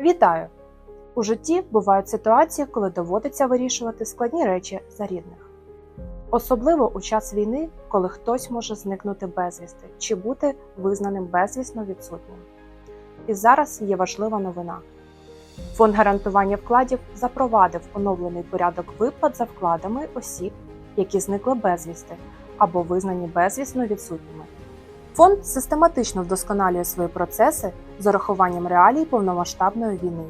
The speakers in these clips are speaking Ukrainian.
Вітаю! У житті бувають ситуації, коли доводиться вирішувати складні речі за рідних. Особливо у час війни, коли хтось може зникнути безвісти чи бути визнаним безвісно відсутнім. І зараз є важлива новина. Фонд гарантування вкладів запровадив оновлений порядок виплат за вкладами осіб, які зникли безвісти або визнані безвісно відсутніми. Фонд систематично вдосконалює свої процеси з урахуванням реалій повномасштабної війни.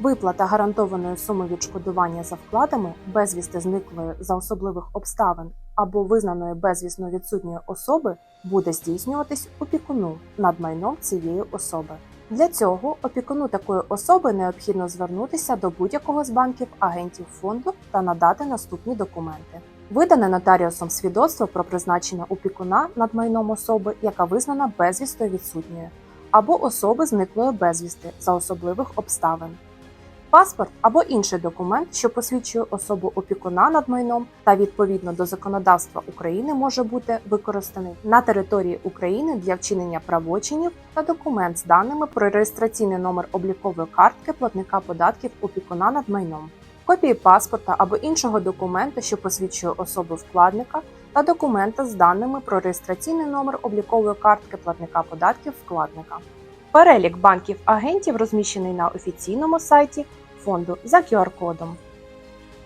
Виплата гарантованої суми відшкодування за вкладами безвісти зниклої за особливих обставин або визнаної безвісно відсутньої особи буде здійснюватись опікуну над майном цієї особи. Для цього опікуну такої особи необхідно звернутися до будь-якого з банків агентів фонду та надати наступні документи. Видане нотаріусом свідоцтво про призначення опікуна над майном особи, яка визнана безвістою відсутньою, або особи зниклої безвісти за особливих обставин. Паспорт або інший документ, що посвідчує особу опікуна над майном та відповідно до законодавства України може бути використаний на території України для вчинення правочинів та документ з даними про реєстраційний номер облікової картки платника податків опікуна над майном, копії паспорта або іншого документа, що посвідчує особу вкладника, та документа з даними про реєстраційний номер облікової картки платника податків вкладника. Перелік банків-агентів розміщений на офіційному сайті фонду за QR-кодом.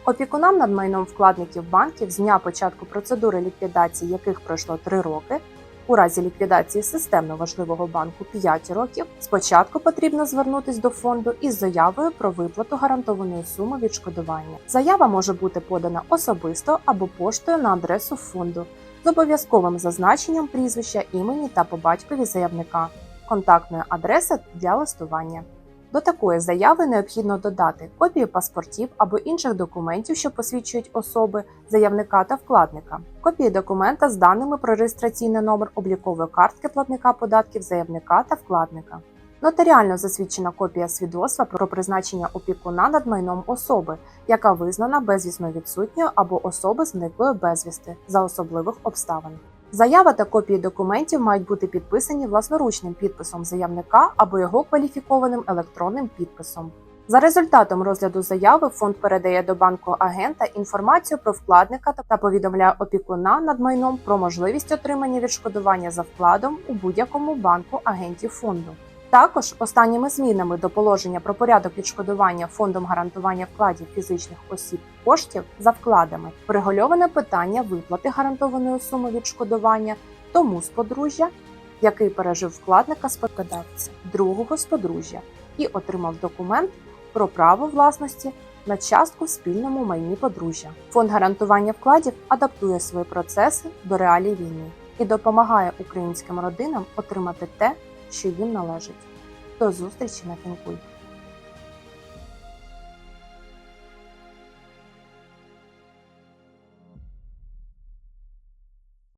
Опікунам над майном вкладників банків з дня початку процедури ліквідації яких пройшло 3 роки, у разі ліквідації системно важливого банку 5 років, спочатку потрібно звернутися до фонду із заявою про виплату гарантованої суми відшкодування. Заява може бути подана особисто або поштою на адресу фонду з обов'язковим зазначенням прізвища, імені та по батькові заявника, контактної адреси для листування. До такої заяви необхідно додати копію паспортів або інших документів, що посвідчують особи, заявника та вкладника, копії документа з даними про реєстраційний номер облікової картки платника податків заявника та вкладника. Нотаріально засвідчена копія свідоцтва про призначення опікуна над майном особи, яка визнана безвісно відсутньою або особи зниклої безвісти за особливих обставин. Заява та копії документів мають бути підписані власноручним підписом заявника або його кваліфікованим електронним підписом. За результатом розгляду заяви фонд передає до банку агента інформацію про вкладника та повідомляє опікуна над майном про можливість отримання відшкодування за вкладом у будь-якому банку агентів фонду. Також останніми змінами до положення про порядок відшкодування фондом гарантування вкладів фізичних осіб коштів за вкладами врегульоване питання виплати гарантованої суми відшкодування тому з подружжя, який пережив вкладника спадкодавця другого з подружжя і отримав документ про право власності на частку в спільному майні подружжя. Фонд гарантування вкладів адаптує свої процеси до реалій війни і допомагає українським родинам отримати те, що їм належить. До зустрічі на Фінкульт!